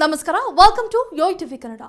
ನಮಸ್ಕಾರ welcome to ಯೋಯ್ TV Kannada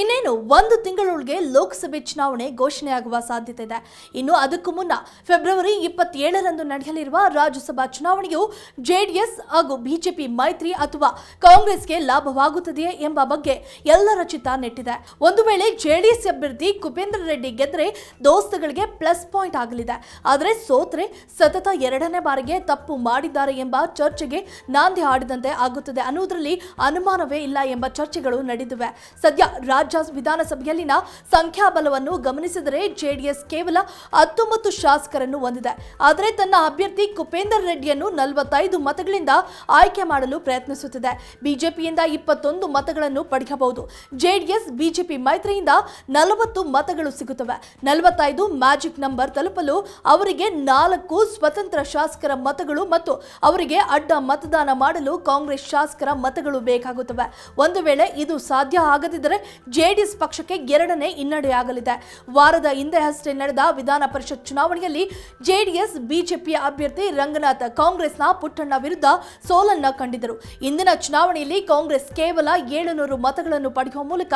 ಇನ್ನೇನು, ಒಂದು ತಿಂಗಳೊಳಗೆ ಲೋಕಸಭೆ ಚುನಾವಣೆ ಘೋಷಣೆಯಾಗುವ ಸಾಧ್ಯತೆ ಇದೆ. ಇನ್ನು ಅದಕ್ಕೂ ಮುನ್ನ ಫೆಬ್ರವರಿ ಇಪ್ಪತ್ತೇಳರಂದು ನಡೆಯಲಿರುವ ರಾಜ್ಯಸಭಾ ಚುನಾವಣೆಯು ಜೆಡಿಎಸ್ ಹಾಗೂ ಬಿಜೆಪಿ ಮೈತ್ರಿ ಅಥವಾ ಕಾಂಗ್ರೆಸ್ಗೆ ಲಾಭವಾಗುತ್ತದೆಯೇ ಎಂಬ ಬಗ್ಗೆ ಎಲ್ಲರ ಚಿತ್ತ ನೆಟ್ಟಿದೆ. ಒಂದು ವೇಳೆ ಜೆಡಿಎಸ್ ಅಭ್ಯರ್ಥಿ ಕುಪೇಂದ್ರ ರೆಡ್ಡಿ ಗೆದ್ರೆ ದೋಸ್ತಗಳಿಗೆ ಪ್ಲಸ್ ಪಾಯಿಂಟ್ ಆಗಲಿದೆ. ಆದರೆ ಸೋತ್ರೆ ಸತತ ಎರಡನೇ ಬಾರಿಗೆ ತಪ್ಪು ಮಾಡಿದ್ದಾರೆ ಎಂಬ ಚರ್ಚೆಗೆ ನಾಂದಿ ಹಾಡಿದಂತೆ ಆಗುತ್ತದೆ ಅನ್ನುವುದರಲ್ಲಿ ಅನುಮಾನವೇ ಇಲ್ಲ. ಎಂಬ ಚರ್ಚೆಗಳು ನಡೆದಿವೆ. ಸದ್ಯ ರಾಜ್ಯ ವಿಧಾನಸಭೆಯಲ್ಲಿನ ಸಂಖ್ಯಾಬಲವನ್ನು ಗಮನಿಸಿದರೆ ಜೆಡಿಎಸ್ ಕೇವಲ ಹತ್ತೊಂಬತ್ತು ಶಾಸಕರನ್ನು ಹೊಂದಿದೆ. ಆದರೆ ತನ್ನ ಅಭ್ಯರ್ಥಿ ಕುಪೇಂದರ್ ರೆಡ್ಡಿಯನ್ನು ನಲವತ್ತೈದು ಮತಗಳಿಂದ ಆಯ್ಕೆ ಮಾಡಲು ಪ್ರಯತ್ನಿಸುತ್ತಿದೆ. ಬಿಜೆಪಿಯಿಂದ ಇಪ್ಪತ್ತೊಂದು ಮತಗಳನ್ನು ಪಡೆಯಬಹುದು. ಜೆಡಿಎಸ್, ಬಿಜೆಪಿ ಮೈತ್ರಿಯಿಂದ ನಲವತ್ತು ಮತಗಳು ಸಿಗುತ್ತವೆ. ನಲವತ್ತೈದು ಮ್ಯಾಜಿಕ್ ನಂಬರ್ ತಲುಪಲು ಅವರಿಗೆ ನಾಲ್ಕು ಸ್ವತಂತ್ರ ಶಾಸಕರ ಮತಗಳು ಮತ್ತು ಅವರಿಗೆ ಅಡ್ಡ ಮತದಾನ ಮಾಡಲು ಕಾಂಗ್ರೆಸ್ ಶಾಸಕರ ಮತಗಳು ಬೇಕಾಗುತ್ತವೆ. ಒಂದು ವೇಳೆ ಇದು ಸಾಧ್ಯ ಆಗದಿದ್ದರೆ ಜೆಡಿಎಸ್ ಪಕ್ಷಕ್ಕೆ ಎರಡನೇ ಹಿನ್ನಡೆಯಾಗಲಿದೆ ವಾರದ ಹಿಂದೆ ಅಷ್ಟೇ ನಡೆದ ವಿಧಾನ ಪರಿಷತ್ ಚುನಾವಣೆಯಲ್ಲಿ ಜೆಡಿಎಸ್, ಬಿಜೆಪಿಯ ಅಭ್ಯರ್ಥಿ ರಂಗನಾಥ್ ಕಾಂಗ್ರೆಸ್ನ ಪುಟ್ಟಣ್ಣ ವಿರುದ್ಧ ಸೋಲನ್ನ ಕಂಡಿದ್ದರು. ಇಂದಿನ ಚುನಾವಣೆಯಲ್ಲಿ ಕಾಂಗ್ರೆಸ್ ಕೇವಲ ಏಳುನೂರು ಮತಗಳನ್ನು ಪಡೆಯುವ ಮೂಲಕ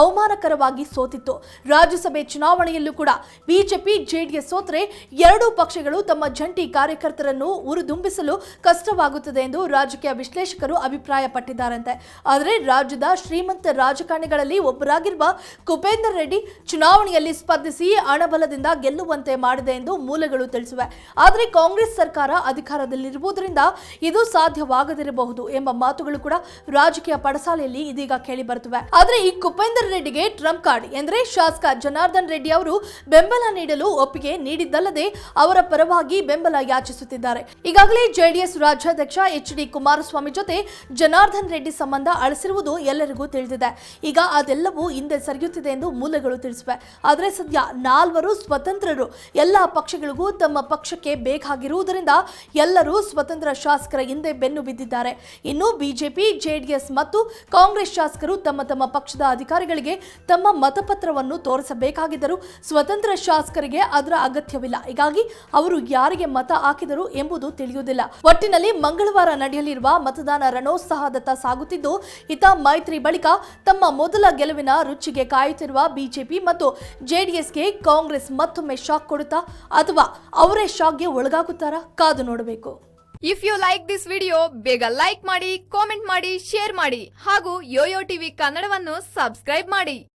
ಅವಮಾನಕರವಾಗಿ ಸೋತಿತ್ತು. ರಾಜ್ಯಸಭೆ ಚುನಾವಣೆಯಲ್ಲೂ ಕೂಡ ಬಿಜೆಪಿ, ಜೆಡಿಎಸ್ ಸೋತ್ರೆ ಎರಡೂ ಪಕ್ಷಗಳು ತಮ್ಮ ಜಂಟಿ ಕಾರ್ಯಕರ್ತರನ್ನು ಉರುದುಂಬಿಸಲು ಕಷ್ಟವಾಗುತ್ತದೆ ಎಂದು ರಾಜಕೀಯ ವಿಶ್ಲೇಷಕರು ಅಭಿಪ್ರಾಯಪಟ್ಟಿದ್ದಾರಂತೆ. ಆದರೆ ರಾಜ್ಯದ ಶ್ರೀಮಂತ ರಾಜಕಾರಣಿಗಳಲ್ಲಿ ಒಬ್ಬರಾಗಿರುವ ಕುಪೇಂದರ್ ರೆಡ್ಡಿ ಚುನಾವಣೆಯಲ್ಲಿ ಸ್ಪರ್ಧಿಸಿ ಅಣಬಲದಿಂದ ಗೆಲ್ಲುವಂತೆ ಮಾಡಿದೆ ಎಂದು ಮೂಲಗಳು ತಿಳಿಸಿವೆ. ಆದರೆ ಕಾಂಗ್ರೆಸ್ ಸರ್ಕಾರ ಅಧಿಕಾರದಲ್ಲಿರುವುದರಿಂದ ಇದು ಸಾಧ್ಯವಾಗದಿರಬಹುದು ಎಂಬ ಮಾತುಗಳು ಕೂಡ ರಾಜಕೀಯ ಪಡಸಾಲೆಯಲ್ಲಿ ಇದೀಗ ಕೇಳಿ ಬರುತ್ತವೆ ಆದರೆ ಈ ಕುಪೇಂದರ್ ರೆಡ್ಡಿಗೆ ಟ್ರಂಪ್ ಕಾರ್ಡ್ ಎಂದರೆ ಶಾಸಕ ಜನಾರ್ದನ್ ರೆಡ್ಡಿ ಅವರು ಬೆಂಬಲ ನೀಡಲು ಒಪ್ಪಿಗೆ ನೀಡಿದ್ದಲ್ಲದೆ ಅವರ ಪರವಾಗಿ ಬೆಂಬಲ ಯಾಚಿಸುತ್ತಿದ್ದಾರೆ. ಈಗಾಗಲೇ ಜೆಡಿಎಸ್ ರಾಜ್ಯಾಧ್ಯಕ್ಷ ಎಚ್ ಡಿ ಕುಮಾರಸ್ವಾಮಿ ಜೊತೆ ಜನಾರ್ದನ್ ರೆಡ್ಡಿ ಸಂಬಂಧ ಅಳಿಸಿರುವುದು ಎಲ್ಲರಿಗೂ ತಿಳಿದಿದೆ. ಈಗ ಅದೆಲ್ಲವೂ ಹಿಂದೆ ಸರಿಯುತ್ತಿದೆ ಎಂದು ಮೂಲಗಳು ತಿಳಿಸಿವೆ. ಆದರೆ ಸದ್ಯ ನಾಲ್ವರು ಸ್ವತಂತ್ರರು. ಎಲ್ಲ ಪಕ್ಷಗಳಿಗೂ ತಮ್ಮ ಪಕ್ಷಕ್ಕೆ ಬೇಕಾಗಿರುವುದರಿಂದ ಎಲ್ಲರೂ ಸ್ವತಂತ್ರ ಶಾಸಕರ ಹಿಂದೆ ಬೆನ್ನು ಬಿದ್ದಿದ್ದಾರೆ. ಇನ್ನು ಬಿಜೆಪಿ, ಜೆಡಿಎಸ್ ಮತ್ತು ಕಾಂಗ್ರೆಸ್ ಶಾಸಕರು ತಮ್ಮ ತಮ್ಮ ಪಕ್ಷದ ಅಧಿಕಾರಿಗಳಿಗೆ ತಮ್ಮ ಮತಪತ್ರವನ್ನು ತೋರಿಸಬೇಕಾಗಿದ್ದರೂ ಸ್ವತಂತ್ರ ಶಾಸಕರಿಗೆ ಅದರ ಅಗತ್ಯವಿಲ್ಲ. ಹೀಗಾಗಿ ಅವರು ಯಾರಿಗೆ ಮತ ಹಾಕಿದರು ಎಂಬುದು ತಿಳಿಯುವುದಿಲ್ಲ. ಒಟ್ಟಿನಲ್ಲಿ ಮಂಗಳವಾರ ನಡೆಯಲಿರುವ ಮತದಾನ ರಣೋತ್ಸಾಹದತ್ತ ಸಾಗುತ್ತಿದ್ದು ಇತ ಮೈತ್ರಿ ಬಳಿಕ ತಮ್ಮ ಮೊದಲ ಗೆಲುವಿನ ರುಚಿಗೆ ಕಾಯುತ್ತಿರುವ ಬಿಜೆಪಿ ಮತ್ತು ಜೆಡಿಎಸ್ಗೆ ಕಾಂಗ್ರೆಸ್ ಮತ್ತೊಮ್ಮೆ ಶಾಕ್ ಕೊಡುತ್ತಾ ಅಥವಾ ಅವರೇ ಶಾಕ್ಗೆ ಒಳಗಾಗುತ್ತಾರಾ ಕಾದು ನೋಡಬೇಕು. If you like this video ಬೇಗ ಲೈಕ್ ಮಾಡಿ ಕಾಮೆಂಟ್ ಮಾಡಿ ಶೇರ್ ಮಾಡಿ ಹಾಗೂ ಯೋಯೋ ಟಿವಿ ಕನ್ನಡವನ್ನು ಸಬ್ಸ್ಕ್ರೈಬ್ ಮಾಡಿ.